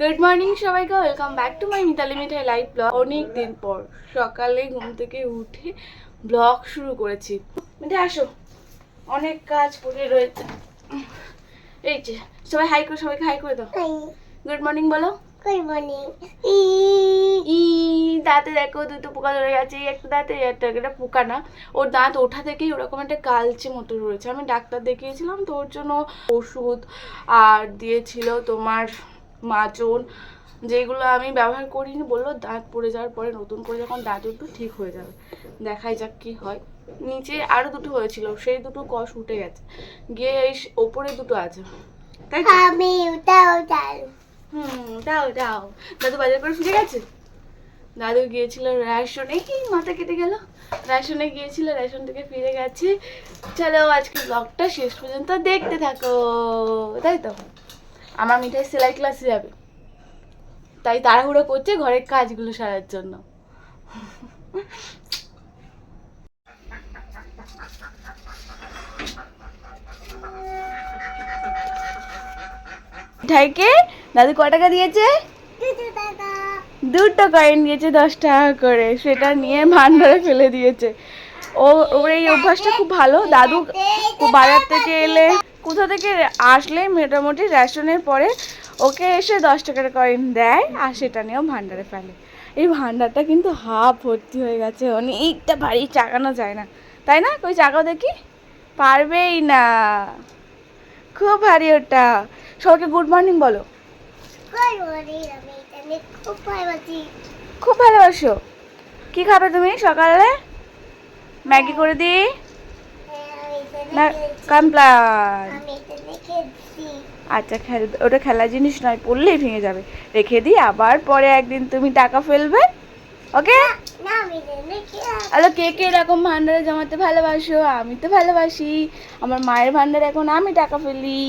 Good morning সবাইকে। Welcome back to my Mitali Mithai live blog অনেক দিন পর সকালে ঘুম থেকে উঠে ব্লগ শুরু করেছি। মিঠাই আসো। অনেক কাজ পড়ে রয়েছে। এই যে সবাই হাই করে সবাইকে হাই করে দাও। গুড মর্নিং বলো। গুড মর্নিং ই দাঁতে দেখো দুটো পোকা ধরে গেছে এই একটা দাঁতে একটা একটা পোকা না। ওর দাঁত ওঠা থেকেই ওরকম একটা কালচে মতো রয়েছে। আমি ডাক্তার দেখিয়েছিলাম তো ওর জন্য ওষুধ আর দিয়েছিল তোমার মাজন যেগুলো আমি ব্যবহার করিনি বলল দাঁত পড়ে যাওয়ার পরে নতুন করে যখন দাঁত উঠবে ঠিক হয়ে যাবে। দেখাই যাক কি হয়। নিচে আরও দুটো হয়েছিল সেই দুটো কষ উঠে গেছে। গিয়ে এই ওপরে দুটো আছে। তাই? আমি উঠাও চাল হুম দাও দাও দাদু বাজার করে ফিরে গেছে? দাদু গিয়েছিল রেশনে এই মাথা কেটে গেল? রেশনে গিয়েছিল রেশন থেকে ফিরে গেছে। চলো আজকে ব্লগটা শেষ পর্যন্ত দেখতে থাকো। তাই তো? আমার মিঠাই সেলাই ক্লাসে যাবে। তাই তাড়াহুড়ো করছে ঘরের কাজগুলো সারার জন্য। মিঠাইকে দাদু ক টাকা দিয়েছে? দুটো কয়েন দিয়েছে দশ টাকা করে। সেটা নিয়ে ভান্ডারে ফেলে দিয়েছে। ও, ওর এই অভ্যাসটা খুব ভালো। দাদু বাজার থেকে এলে কোথা থেকে আসলে মোটামুটি রেশনের পরে ওকে এসে দশ টাকার কয়েন দেয় আর সেটা নিয়েও ভান্ডারে ফেলে। এই ভান্ডারটা কিন্তু হাফ ভর্তি হয়ে গেছে অনেকটা ভারী চাকানো যায় না। তাই না? কই চাকাও দেখি? পারবেই না। খুব ভারী ওটা। সবাইকে গুড মর্নিং বলো। খুব ভালোবাসো। কি খাবে তুমি সকালে? ম্যাগি করে দিই না। কমপ্লান আমি আচ্ছা খেল ওটা খেলার জিনিস নয় পড়লেই ভেঙে যাবে। রেখে দিই আবার পরে একদিন তুমি টাকা ফেলবে ওকে? আলো কে কে এরকম ভান্ডারে জমাতে ভালোবাসো? আমি তো ভালোবাসি। আমার মায়ের ভান্ডারে এখন আমি টাকা ফেলি।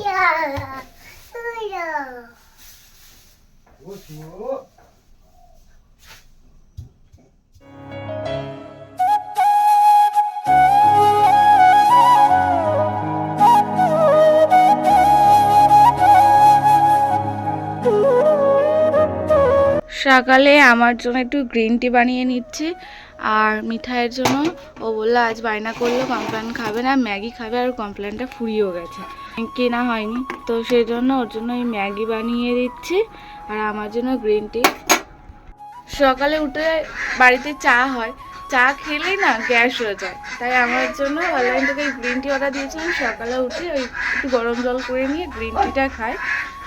ইয়া সকালে আমার জন্য একটু গ্রিন টি বানিয়ে নিচ্ছে। আর মিঠাইয়ের জন্য ও বলল, আজ বায়না করল কমপ্লেন খাবে না, ম্যাগি খাবে আর কমপ্লেনটা ফুরিয়েও গেছে। কেনা হয়নি। তো সেই জন্য ওর জন্য এই ম্যাগি বানিয়ে দিচ্ছি আর আমার জন্য গ্রিন টি। সকালে উঠে বাড়িতে চা হয়। চা খেলেই না গ্যাস হয়ে যায়। তাই আমার জন্য অনলাইন থেকে গ্রিন টি অর্ডার দিয়েছিলাম। সকালে উঠে ওই একটু গরম জল করে নিয়ে গ্রিন টিটা খাই।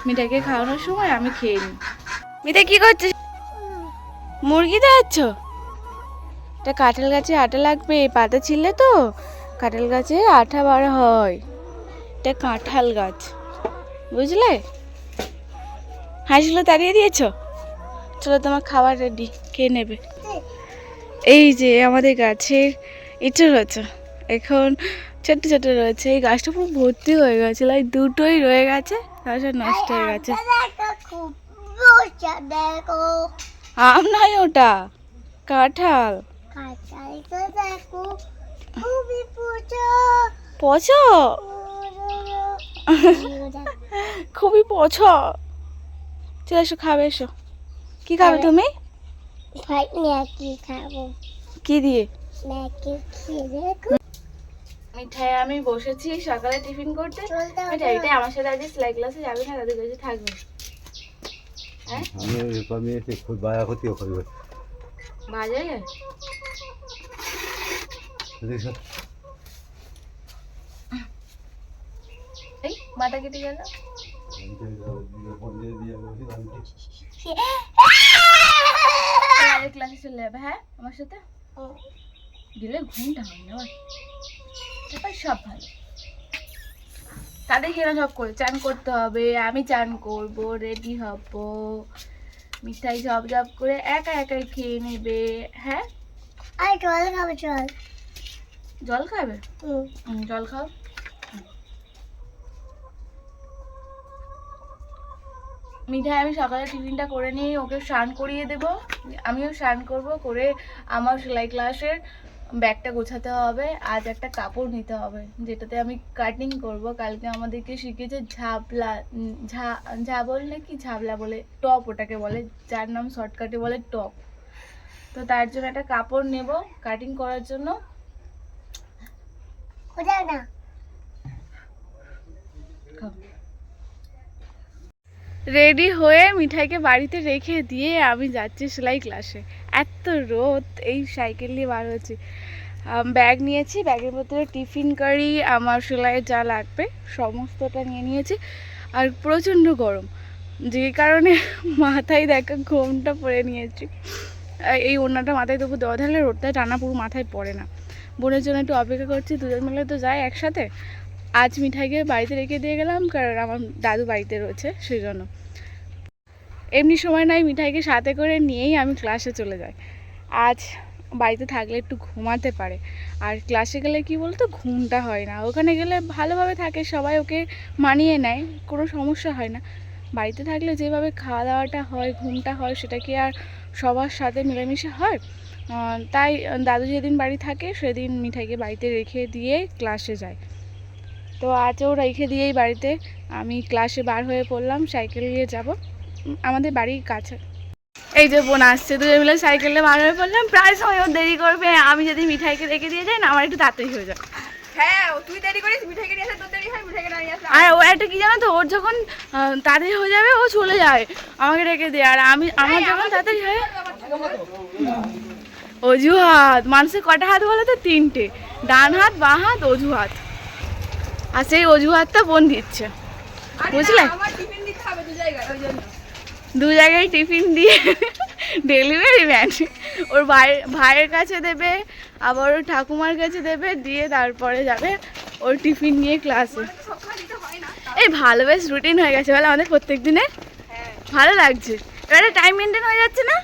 মিঠাইকে খাওয়ানোর সময় আমি খেয়ে নিই। মিঠাই, কি করছিস? মুরগি দেখাচ্ছ? এটা কাঁঠাল গাছে আটা লাগবে পাতা ছিলে তো। কাঁঠাল গাছে আঠা বার হয়। এটা কাঁঠাল গাছ। বুঝলে? হাঁসগুলো তাড়িয়ে দিয়েছ? চলো তোমার খাবার রেডি খেয়ে নেবে। এই যে আমাদের গাছের ইঁচড় হয়েছে এখন ছোট ছোট রয়েছে। এই গাছটা পুরো ভর্তি হয়ে গেছিল এই দুটোই রয়ে গেছে। তারপর নষ্ট হয়ে গেছে। মজা, দেখো। আম নয় ওটা? কাঁঠাল। দেখো খুবই পছ খুবই পছ চলে এসো খাবে এসো। কি খাবে তুমি? কি দিয়ে? ম্যাগি খেয়ে দেখো মিঠাই আমি বসেছি সকালে টিফিন করতে। মিঠাইটা আমার সাথে আজকে সেলাই ক্লাসে যাবে না দাদুর কাছে থাকবে। হ্যাঁ আমি এসে খুব বায়া ক্ষতিও করবে বাজে দেখছ এই মাথা কেটে গেল। সেলাই ক্লাসে চলে যাবে হ্যাঁ আমার সাথে? গেলে ঘুমটা হয় না। তারপর সব ভালো। তাদের কেন সব করে চান করতে হবে আমি চান করব রেডি হব। মিঠাই ঝপ জব করে একা একাই খেয়ে নেবে হ্যাঁ? আর জল খাবে জল। জল খাবে? জল খাও। মিঠাই আমি সকালে টিফিনটা করে নিয়ে ওকে স্নান করিয়ে দেব। আমিও স্নান করব করে আমার সেলাই ক্লাসের ব্যাগটা গোছাতে হবে আজ একটা কাপড় নিতে হবে যেটাতে আমি কাটিং করব। কালকে আমাদেরকে শিখিয়েছে ঝাবলা উম, ঝা ঝাবল নাকি ঝাবলা বলে? টপ ওটাকে বলে যার নাম শর্টকাটে বলে টপ। তো তার জন্য একটা কাপড় নেব কাটিং করার জন্য। না রেডি হয়ে মিঠাইকে বাড়িতে রেখে দিয়ে আমি যাচ্ছি সেলাই ক্লাসে এত রোদ এই সাইকেল নিয়ে বার হচ্ছি ব্যাগ নিয়েছি, ব্যাগের মধ্যে টিফিন কারি, আমার সেলাইয়ের যা লাগবে, সমস্তটা নিয়ে নিয়েছি। আর প্রচণ্ড গরম, যে কারণে মাথায় দেখা ঘোমটা পরে নিয়েছি। এই ওড়নাটা মাথায় তবু দেওয়া থাকলে রোদটা টানা পুরো মাথায় পড়ে না। বোনের জন্য একটু অপেক্ষা করছি, দুজন মিলে তো যাই একসাথে। আজ মিঠাইকে বাড়িতে রেখে দিয়ে গেলাম, কারণ আমার দাদু বাড়িতে রয়েছে সেই জন্য এমনি সময় নাই, মিঠাইকে সাথে করে নিয়েই আমি ক্লাসে চলে যাই। আজ বাড়িতে থাকলে একটু ঘুমাতে পারে। আর ক্লাসে গেলে কি বলতো? ঘুমটা হয় না। ওখানে গেলে ভালোভাবে থাকে, সবাই ওকে মানিয়ে নেয়, কোনো সমস্যা হয় না। বাড়িতে থাকলে যেভাবে খাওয়া দাওয়াটা হয়, ঘুমটা হয়, সেটা কি আর সবার সাথে মিলেমিশে হয়? তাই দাদু যেদিন বাড়ি থাকে, সেদিন মিঠাইকে বাড়িতে রেখে দিয়ে ক্লাসে যায়। তো আজও রেখে দিয়েই বাড়িতে। আমি ক্লাসে বার হয়ে পড়লাম, সাইকেল নিয়ে যাব। আমাদের বাড়ির কাছে এই যে বোন আসছে দুজন মিলে সাইকেলে বার হয়ে পড়লাম। প্রায় সময় ও দেরি করবে আমি যদি মিঠাইকে রেখে দিয়ে যাই না আমার একটু তাড়াতাড়ি হয়ে যায় হ্যাঁ হয় আর ও একটা কি জানো তো ওর যখন তাড়াতাড়ি হয়ে যাবে ও চলে যায়। আমাকে রেখে দিয়ে আর আমি আমার যখন তাড়াতাড়ি হয় অজুহাত মানুষের কটা হাত বলে তো? তিনটে। ডান হাত বাঁ হাত অজুহাত। আর সেই অজুহাতটা বোন দিচ্ছে। বুঝলে? আমার টিফিন দিতে হবে দু জায়গায় ওই জন্য। দু জায়গায় টিফিন দিয়ে ডেলিভারি ম্যান। ওর ভাই ভাইয়ের কাছে দেবে আবার ওর ঠাকুমার কাছে দেবে দিয়ে তারপরে যাবে ওর টিফিন নিয়ে ক্লাসে। এই ভালো বেশ রুটিন হয়ে গেছে বলে আমাদের প্রত্যেক দিনে ভালো লাগছে। এবারে টাইম মেনটেন হয়ে যাচ্ছে না?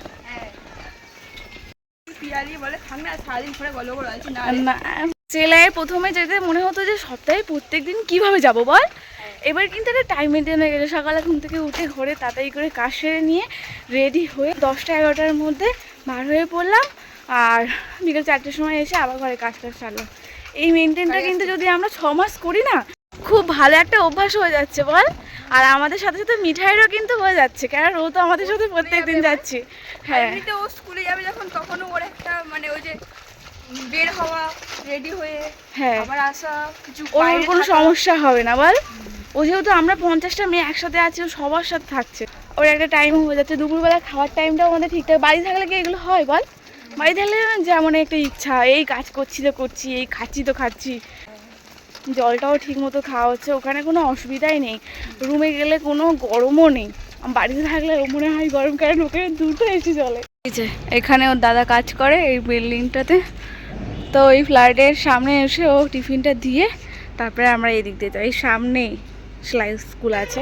জেলায় প্রথমে যেতে মনে হতো যে সপ্তাহে প্রত্যেক দিন কীভাবে যাব বল? এবার কিন্তু একটা টাইম মেনটেন হয়ে গেছে সকালে ঘুম থেকে উঠে ঘরে তাড়াতাড়ি করে কাজ সেরে নিয়ে রেডি হয়ে দশটা এগারোটার মধ্যে বার হয়ে পড়লাম আর বিকেল চারটের সময় এসে আবার ঘরে কাজ টাজ সারলাম। এই মেনটেনটা কিন্তু যদি আমরা ছ মাস করি না খুব ভালো একটা অভ্যাস হয়ে যাচ্ছে বল। আর আমাদের সাথে সাথে মিঠাইরও কিন্তু হয়ে যাচ্ছে কারণ ও তো আমাদের সাথে প্রত্যেক দিন যাচ্ছে। হ্যাঁ। ও স্কুলে যাবে যখন তখনও ওর একটা মানে ওই যে বের হওয়া রেডি হয়ে হ্যাঁ। আবার আসা কিছু ওর কোনো সমস্যা হবে না বল। ও যেহেতু আমরা পঞ্চাশটা মেয়ে একসাথে আছি, ও সবার সাথে থাকছে। ওর একটা টাইম হয়ে যাচ্ছে, দুপুরবেলা খাওয়ার টাইমটাও আমাদের ঠিকঠাক। বাড়ি থাকলে কি এগুলো হয় বল? বাড়ি থাকলে যেমন একটা ইচ্ছা, এই কাজ করছি তো করছি, এই খাচ্ছি তো খাচ্ছি। জলটাও ঠিক মতো খাওয়া হচ্ছে, ওখানে কোনো অসুবিধাই নেই। রুমে গেলে কোনো গরমও নেই। বাড়িতে থাকলে ও মনে হয় গরম কারণ ওখানে দুটো এসে চলে এই এখানে ওর দাদা কাজ করে এই বিল্ডিংটাতে তো ওই ফ্ল্যাটের সামনে এসে ও টিফিনটা দিয়ে তারপরে আমরা এদিক দিয়ে যাই, এই সামনেই। সেলাই স্কুল আছে।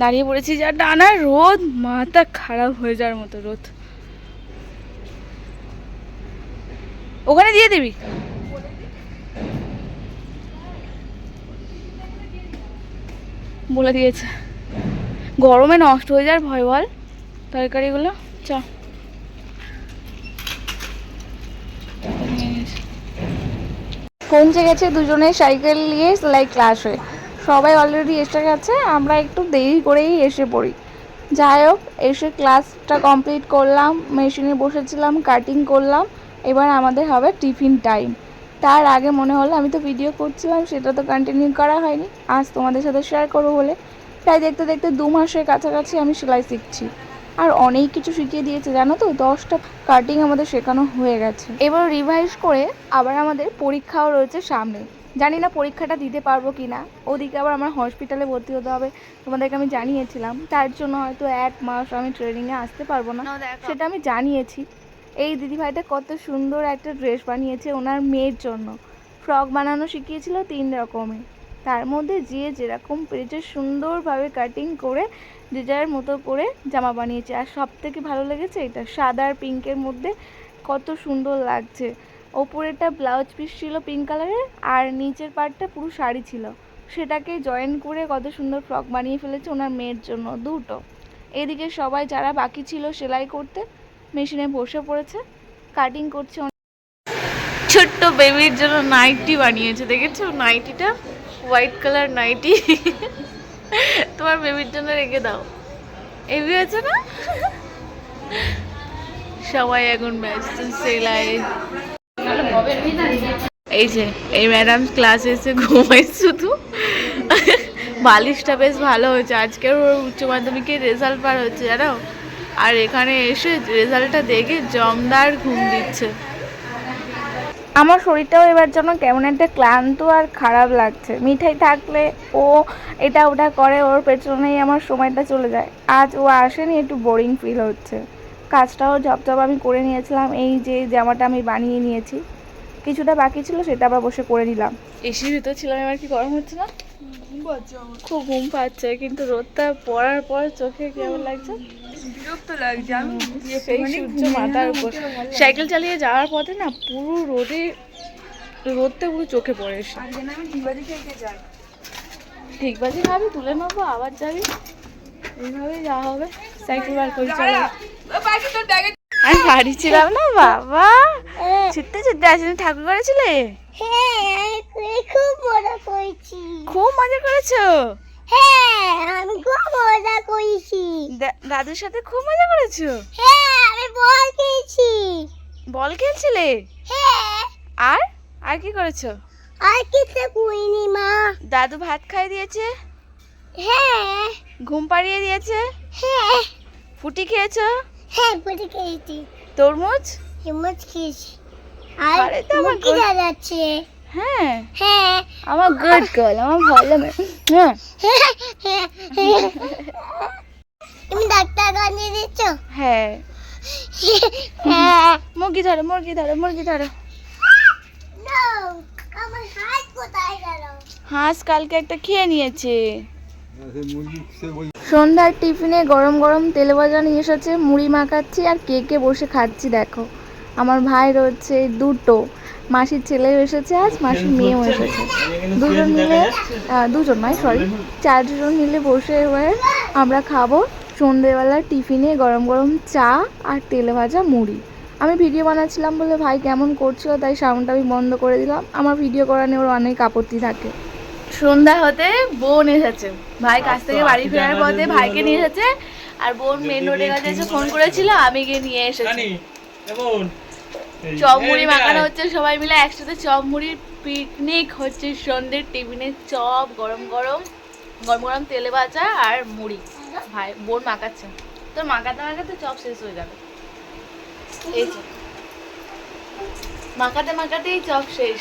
দাঁড়িয়ে পড়েছি যা ডানা রোদ, মাথা খারাপ হয়ে যাওয়ার মতো রোদ। ওখানে দিয়ে দিবি? বলে দিয়েছে। গরমে নষ্ট হয়ে যাওয়ার ভয় বল, তরকারিগুলো, চ। পৌঁছে গেছে দুজনে সাইকেল নিয়ে সেলাই ক্লাসে সবাই অলরেডি এসে গেছে, আমরা একটু দেরি করেই এসে পড়ি। যাই হোক, এসে ক্লাসটা কমপ্লিট করলাম মেশিনে বসেছিলাম কাটিং করলাম, এবার আমাদের হবে টিফিন টাইম তার আগে মনে হলো, আমি তো ভিডিও করছিলাম, সেটা তো কন্টিনিউ করা হয়নি। আজ তোমাদের সাথে শেয়ার করব বলে। তাই দেখতে দেখতে দু মাসের কাছাকাছি আমি সেলাই শিখছি। আর অনেক কিছু শিখিয়ে দিয়েছে, জানো তো? দশটা কাটিং আমাদের শেখানো হয়ে গেছে। এবার রিভাইজ করে আবার আমাদের পরীক্ষাও রয়েছে সামনে। জানি না পরীক্ষাটা দিতে পারব কি না ওদিকে আবার আমার হসপিটালে ভর্তি হতে হবে তোমাদেরকে আমি জানিয়েছিলাম। তার জন্য হয়তো এক মাস আমি ট্রেনিংয়ে আসতে পারব না। সেটা আমি জানিয়েছি। এই দিদিভাইটা কত সুন্দর একটা ড্রেস বানিয়েছে ওনার মেয়ের জন্য। ফ্রক বানানো শিখিয়েছিল তিন রকমের তার মধ্যে যে যেরকম পেরেছে সুন্দরভাবে কাটিং করে যে যার মতো করে জামা বানিয়েছে। আর সব থেকে ভালো লেগেছে এটা সাদা আর পিঙ্কের মধ্যে কত সুন্দর লাগছে। ওপরেরটা ব্লাউজ পিস ছিল পিঙ্ক কালারের আর নিচের পার্টটা পুরো শাড়ি ছিল। সেটাকে জয়েন করে কত সুন্দর ফ্রক বানিয়ে ফেলেছে ওনার মেয়ের জন্য, দুটো। এদিকে সবাই যারা বাকি ছিল সেলাই করতে মেশিনে বসে পড়েছে কাটিং করছে ছোট্ট বেবির জন্য নাইটি বানিয়েছে, দেখেছ? নাইটিটা হোয়াইট কালার নাইটি তোমার বেবির জন্য রেখে দাও। এবি আছে না? সবাই এখন ব্যস্ত, সেলাই। এই যে, এই ম্যাডাম ক্লাস এসে ঘুমাই শুধু। বালিশটা বেশ ভালো হয়েছে। আজকের ওর উচ্চ মাধ্যমিকের রেজাল্ট পার হচ্ছে জানো? আর এখানে এসে রেজাল্টটা দেখে জমদার ঘুম দিচ্ছে। আমার শরীরটাও এবার যেন কেমন একটা ক্লান্ত আর খারাপ লাগছে। মিঠাই থাকলে ও এটা ওটা করে, ওর পেছনেই আমার সময়টা চলে যায়। আজ ও আসেনি, একটু বোরিং ফিল হচ্ছে। কাজটাও ঝপঝপ আমি করে নিয়েছিলাম। এই যে জামাটা আমি বানিয়ে নিয়েছি। কিছুটা বাকি ছিল সেটা আবার বসে করে নিলাম। এসির ভিতর ছিলাম এবার কি গরম হচ্ছে না? খুব ঘুম পাচ্ছে কিন্তু রোদটা পড়ার পর চোখে কেমন লাগছে? বিরক্ত লাগছে আমি সেই সূর্য মাথার উপর। সাইকেল চালিয়ে যাওয়ার পথে না পুরো রোদে রোদটা পুরো চোখে পড়ে এসে। আমি ডিবাজি খেলতে যাই। ঠিক বাজি খাবি তুলে নেব আবার যাবি। এইভাবেই যাওয়া হবে। সাইকেল বার করে চলো। আমি বাড়ি ছিলাম না বাবা? ছুটতে ছুটতে আসেনি ঠাকুর করেছিলে? হ্যাঁ খুব মজা করেছি। খুব মজা করেছ? হ্যাঁ আমি খুব মজা করেছি। দাদুর সাথে খুব মজা করেছ? হ্যাঁ আমি বল খেয়েছি। বল খেলছিলে? হ্যাঁ। আর আর কি করেছ? আর কিছু করিনি মা। দাদু ভাত খাইয়ে দিয়েছে? হ্যাঁ। ঘুম পাড়িয়ে দিয়েছে? হ্যাঁ। ফুটি খেয়েছো? হ্যাঁ বলে খেয়েছি। তরমুজ? হিম্মত খেয়েছি। আর আরে তো আমার মুখে গো- যাচ্ছে হ্যাঁ। হ্যাঁ। আমার গুড গার্ল আমার ভালো হ্যাঁ। তুমি ডাক্তার বানিয়ে দিচ্ছ হ্যাঁ। হ্যাঁ। মুরগি ধরো মুরগি ধরো মুরগি ধরো। হাঁস কালকে একটা খেয়ে নিয়েছে। মুরগি সন্ধ্যার টিফিনে গরম গরম তেলে ভাজা নিয়ে এসেছে, মুড়ি মাখাচ্ছি আর কেকে বসে খাচ্ছি, দেখো। আমার ভাই রয়েছে দুটো, মাসির ছেলেও এসেছে আজ, মাসির মেয়েও এসেছে। দুজন মিলে দুজন নয় সরি চারজন মিলে বসে এবার আমরা খাব সন্ধেবেলা টিফিনে গরম গরম চা আর তেলে ভাজা মুড়ি। আমি ভিডিও বানাচ্ছিলাম বলে ভাই কেমন করছিল, তাই সাউন্ডটা আমি বন্ধ করে দিলাম। আমার ভিডিও করা নিয়ে ওর অনেক আপত্তি থাকে। সন্ধ্যা হতে বোন এসেছে। ভাই কাছ থেকে বাড়ি ফেরার পথে ভাইকে নিয়ে এসেছে আর বোন মেন রোডে কাছে এসে ফোন করেছিল আমি গিয়ে নিয়ে এসেছি। চপ মুড়ি মাখানো হচ্ছে সবাই মিলে একসাথে চপ মুড়ির পিকনিক হচ্ছে সন্ধ্যের টিফিনে চপ গরম গরম গরম গরম তেলে ভাজা আর মুড়ি। ভাই বোন মাখাচ্ছে। তোর মাখাতে মাখাতে চপ শেষ হয়ে যাবে। এই। মাখাতে মাখাতেই চপ শেষ।